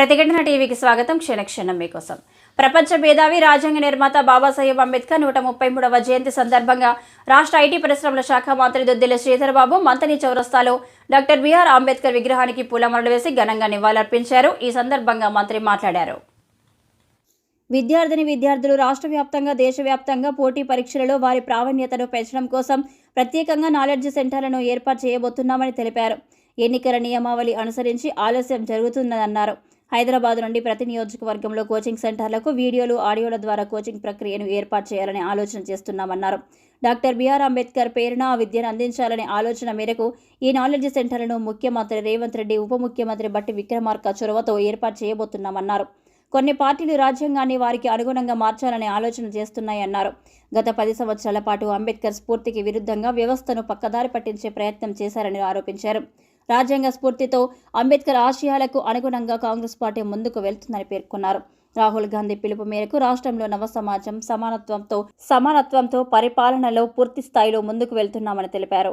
ప్రతిఘటన టీవీకి స్వాగతం. క్షణక్షణం మీకోసం. ప్రపంచ మేధావి రాజ్యాంగ నిర్మాత బాబాసాహెబ్ అంబేద్కర్ నూట ముప్పై మూడవ జయంతి సందర్భంగా రాష్ట్ర ఐటీ పరిశ్రమల శాఖ మంత్రి దొద్దిల శ్రీధరబాబు మంతని చౌరస్తాలో డాక్టర్ బిఆర్ అంబేద్కర్ విగ్రహానికి పూలమరలు వేసి ఘనంగా నివాళులర్పించారు. ఈ సందర్భంగా మంత్రి మాట్లాడారు. విద్యార్థిని విద్యార్థులు రాష్ట్ర వ్యాప్తంగా దేశవ్యాప్తంగా పోటీ పరీక్షలలో వారి ప్రావీణ్యతను పెంచడం కోసం ప్రత్యేకంగా నాలెడ్జ్ సెంటర్లను ఏర్పాటు చేయబోతున్నామని తెలిపారు. ఎన్నికల నియమావళి అనుసరించి ఆలస్యం జరుగుతుందన్నారు హైదరాబాద్ నుండి ప్రతి నియోజకవర్గంలో కోచింగ్ సెంటర్లకు వీడియోలు ఆడియోల ద్వారా కోచింగ్ ప్రక్రియను ఏర్పాటు చేయాలని ఆలోచన చేస్తున్నామన్నారు. డాక్టర్ బిఆర్ అంబేద్కర్ పేరున విద్యను అందించాలనే ఆలోచన మేరకు ఈ నాలెడ్జ్ సెంటర్లను ముఖ్యమంత్రి రేవంత్ రెడ్డి ఉప ముఖ్యమంత్రి బట్టి విక్రమార్క చొరవతో ఏర్పాటు చేయబోతున్నామన్నారు. కొన్ని పార్టీలు రాజ్యాంగాన్ని వారికి అనుగుణంగా మార్చాలనే ఆలోచన చేస్తున్నాయన్నారు. గత పది సంవత్సరాల పాటు అంబేద్కర్ స్ఫూర్తికి విరుద్ధంగా వ్యవస్థను పక్కదారి పట్టించే ప్రయత్నం చేశారని ఆరోపించారు. రాజ్యాంగ స్ఫూర్తితో అంబేద్కర్ ఆశయాలకు అనుగుణంగా కాంగ్రెస్ పార్టీ ముందుకు వెళ్తుందని పేర్కొన్నారు. రాహుల్ గాంధీ పిలుపు మేరకు రాష్ట్రంలో నవ సమాజం సమానత్వంతో సమానత్వంతో పరిపాలనలో పూర్తి స్థాయిలో ముందుకు వెళ్తున్నామని తెలిపారు.